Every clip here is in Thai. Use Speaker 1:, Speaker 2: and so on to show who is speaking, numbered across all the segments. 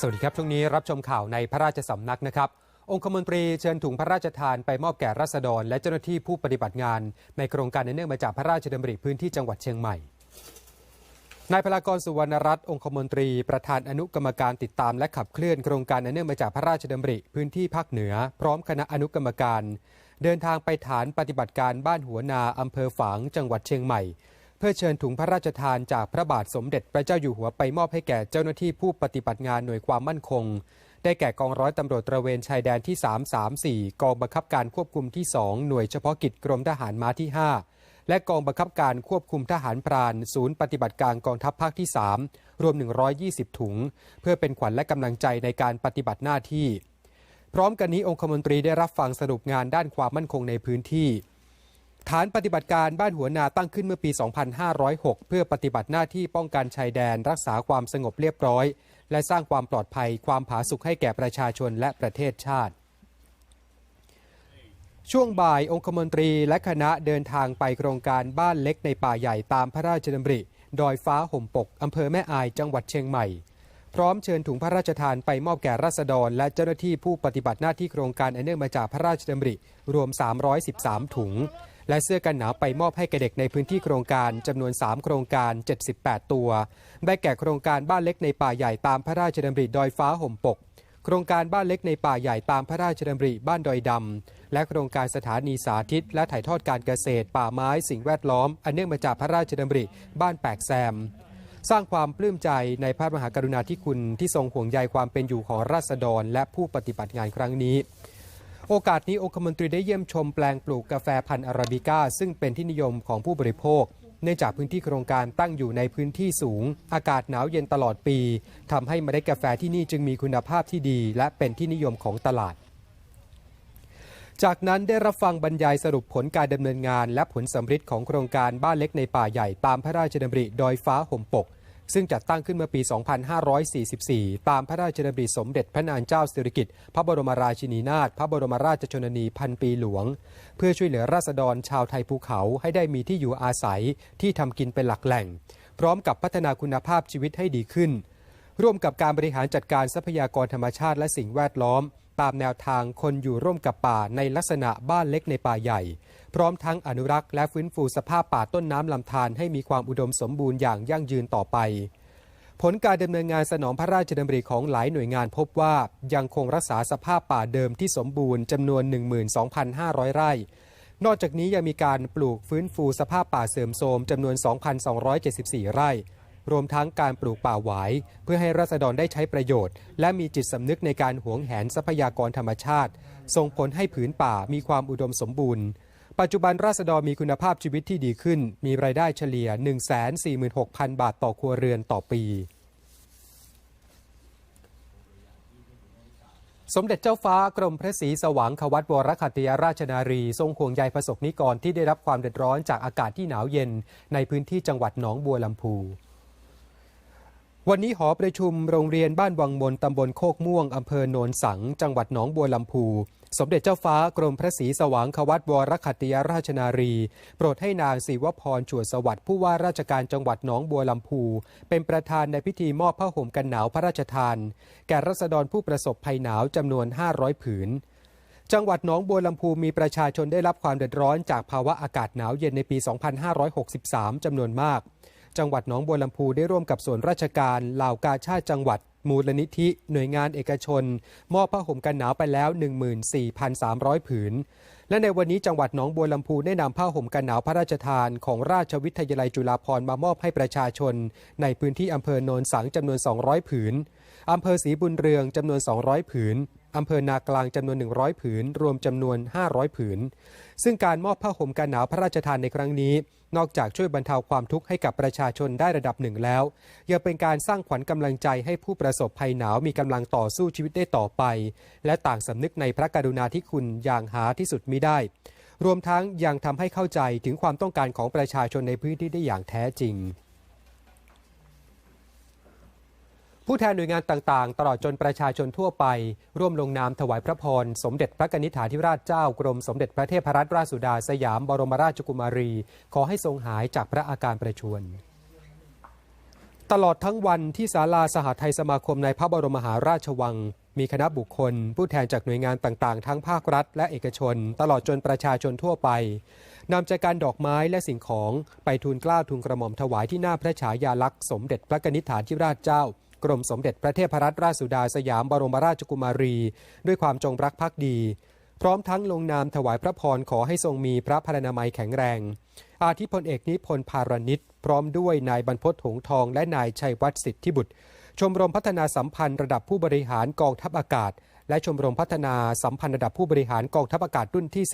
Speaker 1: สวัสดีครับ ช่วงนี้รับชมข่าวในพระราชสำนักนะครับ องคมนตรีเชิญถุงพระราชทานไปมอบแก่รัษฎร และเจ้าหน้าที่ผู้ปฏิบัติงาน ในโครงการเนื่องมาจากพระราชดำริพื้นที่จังหวัดเชียงใหม่นายพลากรสุวรรณรัตน์องคมนตรี ประธานอนุกรรมการติดตามและขับเคลื่อนโครงการเนื่องมาจากพระราชดำริพื้นที่ภาคเหนือ พร้อมคณะอนุกรรมการ เดินทางไปฐานปฏิบัติการบ้านหัวนาอำเภอฝางจังหวัดเชียงใหม่ เพื่อเชิญถุงพระราชทานจากพระบาทสมเด็จพระเจ้าอยู่หัวไปมอบให้แก่เจ้าหน้าที่ผู้ปฏิบัติงานหน่วยความมั่นคง ได้แก่กองร้อยตำรวจตระเวนชายแดนที่ 334 กองบังคับการควบคุมที่ 2 หน่วยเฉพาะกิจกรมทหารม้าที่ 5 และกองบังคับการควบคุมทหารพราน ศูนย์ปฏิบัติการกองทัพภาคที่ 3 รวม 120 ถุง เพื่อเป็นขวัญและกำลังใจในการปฏิบัติหน้าที่ พร้อมกันนี้องคมนตรีได้รับฟังสรุปงานด้านความมั่นคงในพื้นที่ ฐานปฏิบัติการบ้านหัวนาตั้งขึ้นเมื่อปี 2506 เพื่อปฏิบัติหน้าที่ป้องกันชายแดน รักษาความสงบเรียบร้อย และสร้างความปลอดภัยความผาสุกให้แก่ประชาชนและประเทศชาติ ช่วงบ่ายองคมนตรีและคณะเดินทางไปโครงการบ้านเล็กในป่าใหญ่ตามพระราชดำริ ดอยฟ้าห่มปกอำเภอแม่อายจังหวัดเชียงใหม่ พร้อมเชิญถุงพระราชทานไปมอบแก่ราษฎร และเจ้าหน้าที่ผู้ปฏิบัติหน้าที่โครงการอันเนื่องมาจากพระราชดำริ รวม 313 ถุง และเสื้อกันหนาวไปมอบให้แก่เด็กในพื้นที่โครงการจำนวน 3 โครงการ 78 ตัว ได้แก่โครงการบ้านเล็กในป่าใหญ่ตามพระราชดำริดอยฟ้าห่มปก โครงการบ้านเล็กในป่าใหญ่ตามพระราชดำริบ้านดอยดำ และโครงการสถานีสาธิต และถ่ายทอดการเกษตร ป่าไม้สิ่งแวดล้อม อันเนื่องมาจากพระราชดำริบ้านแปกแซมสร้างความปลื้มใจในพระมหากรุณาธิคุณที่ทรงห่วงใยความเป็นอยู่ของราษฎรและผู้ปฏิบัติงานครั้งนี้ โอกาสนี้องคมนตรีได้เยี่ยมชมแปลงปลูกกาแฟพันธุ์อาราบิก้า ซึ่งเป็นที่นิยมของผู้บริโภค เนื่องจากพื้นที่โครงการตั้งอยู่ในพื้นที่สูง อากาศหนาวเย็นตลอดปีทำให้เมล็ดกาแฟที่นี่จึงมีคุณภาพที่ดี และเป็นที่นิยมของตลาด จากนั้นได้รับฟังบรรยายสรุปผลการดำเนินงาน และผลสำฤทธิ์ของโครงการบ้านเล็กในป่าใหญ่ตามพระราชดำริดอยฟ้าห่มปก ซึ่งจัดตั้งขึ้นเมื่อปี 2544 ตามพระราชดำริสมเด็จพระนางเจ้าสิริกิติ์พระบรมราชินีนาถ พระบรมราชชนนีพันปีหลวง เพื่อช่วยเหลือราษฎรชาวไทยภูเขาให้ได้มีที่อยู่อาศัยที่ทำกินเป็นหลักแหล่ง พร้อมกับพัฒนาคุณภาพชีวิตให้ดีขึ้น ร่วมกับการบริหารจัดการทรัพยากรธรรมชาติและสิ่งแวดล้อม ตามแนวทางคนอยู่ร่วมกับป่าในลักษณะบ้านเล็กในป่าใหญ่ พร้อมทั้งอนุรักษ์และฟื้นฟูสภาพป่าต้นน้ำลำธารให้มีความอุดมสมบูรณ์อย่างยั่งยืนต่อไป ผลการดำเนินงานสนองพระราชดำริของหลายหน่วยงานพบว่ายังคงรักษาสภาพป่าเดิมที่สมบูรณ์จำนวน 12,500 ไร่ นอกจากนี้ยังมีการปลูกฟื้นฟูสภาพป่าเสื่อมโทรมจำนวน 2,274 ไร่ รวมทั้งการปลูกป่าหวาย เพื่อให้ราษฎรได้ใช้ประโยชน์ และมีจิตสำนึกในการหวงแหนทรัพยากรธรรมชาติ ส่งผลให้ผืนป่ามีความอุดมสมบูรณ์ ปัจจุบันราษฎรมีคุณภาพชีวิตที่ดีขึ้น มีรายได้เฉลี่ย 146,000 บาทต่อครัวเรือนต่อปีสมเด็จเจ้าฟ้ากรมพระศรีสว่างควัตวรคัตยราชนารี ทรงห่วงใยประสบนิกรที่ได้รับความเดือดร้อนจากอากาศที่หนาวเย็น ในพื้นที่จังหวัดหนองบัวลำพู วันนี้หอประชุมโรงเรียนบ้านวังมนตำบลโคกม่วงอำเภอโนนสัง จังหวัดหนองบัวลำพู สมเด็จเจ้าฟ้ากรมพระศรีสว่างควัตวรคัตยราชนารี โปรดให้นางศิวพรชวดสวัสดิ์ผู้ว่าราชการจังหวัดหนองบัวลำพู เป็นประธานในพิธีมอบผ้าห่มกันหนาวพระราชทาน แก่รัษฎรผู้ประสบภัยหนาวจำนวน 500 ผืนจังหวัดหนองบัวลำพูมีประชาชนได้รับความเดือดร้อนจากภาวะอากาศหนาวเย็นในปี 2563 จำนวนมาก จังหวัดหนองบัวลำพูได้ร่วมกับส่วนราชการเหล่ากาชาติจังหวัดมูลนิธิ หน่วยงานเอกชน มอบผ้าห่มกันหนาวไปแล้ว 14,300 ผืน และในวันนี้จังหวัดหนองบัวลำพูได้นำผ้าห่มกันหนาวพระราชทานของราชวิทยาลัยจุฬาภรมามอบให้ประชาชน ในพื้นที่อำเภอโนนสังจำนวน 200 ผืนอำเภอศรีบุญเรืองจำนวน 200 ผืน อำเภอนากลางจำนวน 100 ผืน รวมจำนวน 500 ผืน ซึ่งการมอบผ้าห่มกันหนาวพระราชทานในครั้งนี้ นอกจากช่วยบรรเทาความทุกข์ให้กับประชาชนได้ระดับหนึ่งแล้ว ยังเป็นการสร้างขวัญกำลังใจให้ผู้ประสบภัยหนาวมีกำลังต่อสู้ชีวิตได้ต่อไป และต่างสำนึกในพระกรุณาธิคุณอย่างหาที่สุดมิได้ รวมทั้งยังทำให้เข้าใจถึงความต้องการของประชาชนในพื้นที่ได้อย่างแท้จริง ผู้แทนหน่วยงานต่างๆ ตลอดจนประชาชนทั่วไป ร่วมลงนามถวายพระพร สมเด็จพระกนิษฐาธิราชเจ้ากรมสมเด็จพระเทพรัตนราชสุดาสยามบรมราชกุมารี ขอให้ทรงหายจากพระอาการประชวรตลอดทั้งวันที่ศาลาสหไทยสมาคมในพระบรมมหาราชวัง มีคณะบุคคล ผู้แทนจากหน่วยงานต่างๆ ทั้งภาครัฐ และเอกชน ตลอดจนประชาชนทั่วไปนำจากการดอกไม้และสิ่งของไปทูลกล้าทูลกระหม่อมถวายที่หน้าพระฉายาลักษณ์สมเด็จพระกนิธิฐาธิราชเจ้า กรมสมเด็จพระเทพรัตนราชสุดาสยามบรมราชกุมารี ด้วยความจงรักภักดี พร้อมทั้งลงนามถวายพระพรขอให้ทรงมีพระพรรณนามัยแข็งแรง อาทิพลเอกนิพนธ์พารณิตพร้อมด้วยนายบรรพตหงส์ทองและนายชัยวัฒน์สิทธิบุตร ชมรมพัฒนาสัมพันธ์ระดับผู้บริหารกองทัพอากาศ และชมรมพัฒนาสัมพันธ์ระดับผู้บริหารกองทัพอากาศรุ่นที่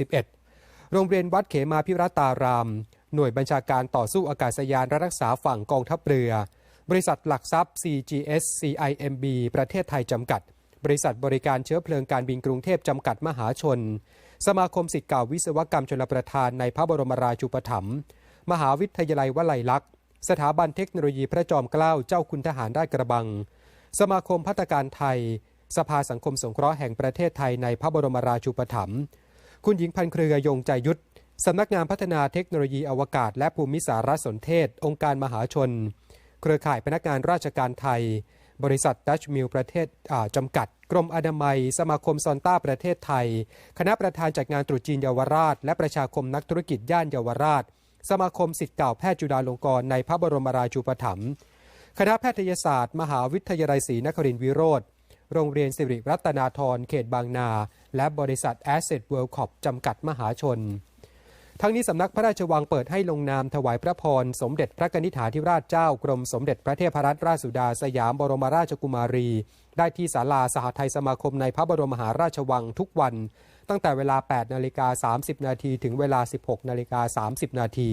Speaker 1: 11 โรงเรียนวัดเขมาพิรัตาราม หน่วยบัญชาการต่อสู้อากาศยานรักษาฝั่งกองทัพเรือ บริษัทหลักทรัพย์ CGS CIMB ประเทศไทยจำกัด บริษัทบริการเชื้อเพลิงการบินกรุงเทพจำกัดมหาชน สมาคมสิทธิ์เก่าวิศวกรรมชลประทานในพระบรมราชูปถัมภ์มหาวิทยาลัยวลัยลักษณ์ สถาบันเทคโนโลยีพระจอมเกล้าเจ้าคุณทหารได้กระบัง สมาคมพัฒการไทย สภาสังคมสงเคราะห์แห่งประเทศไทยในพระบรมราชูปถัมภ์คุณหญิงพันเครือยงใจยุทธสำนักงานพัฒนาเทคโนโลยีอวกาศ และภูมิสารสนเทศ องค์การมหาชน เครือข่ายพนักงานราชการไทย บริษัทดัชมิลประเทศจำกัด กรมอนามัย สมาคมซอนต้าประเทศไทย คณะประธานจัดงานตรุษจีนเยาวราช และประชาคมนักธุรกิจย่านเยาวราช สมาคมสิทธิ์เก่าแพทย์จุฬาลงกรณ์ในพระบรมราชูปถัมภ์คณะแพทยศาสตร์ มหาวิทยาลัยศรีนครินทร์วิโรธโรงเรียนสิริรัตนาธรเขตบางนา และบริษัท Asset World Corp จำกัดมหาชน ทั้งนี้สำนักพระราชวังเปิดให้ลงนามถวายพระพร สมเด็จพระนิธิฐาธิราชเจ้ากรมสมเด็จพระเทพรัตนราชสุดาสยามบรมราชกุมารี ได้ที่ศาลาสหไทยสมาคมในพระบรมมหาราชวังทุกวัน ตั้งแต่เวลา 8 นาฬิกา 30 นาทีถึงเวลา 16 นาฬิกา 30 นาที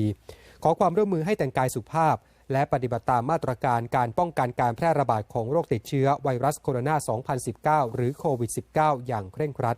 Speaker 1: ขอความร่วมมือให้แต่งกายสุภาพ และปฏิบัติตามมาตรการการป้องกันการแพร่ระบาดของโรคติดเชื้อไวรัสโคโรนา 2019 หรือโควิด -19 อย่างเคร่งครัด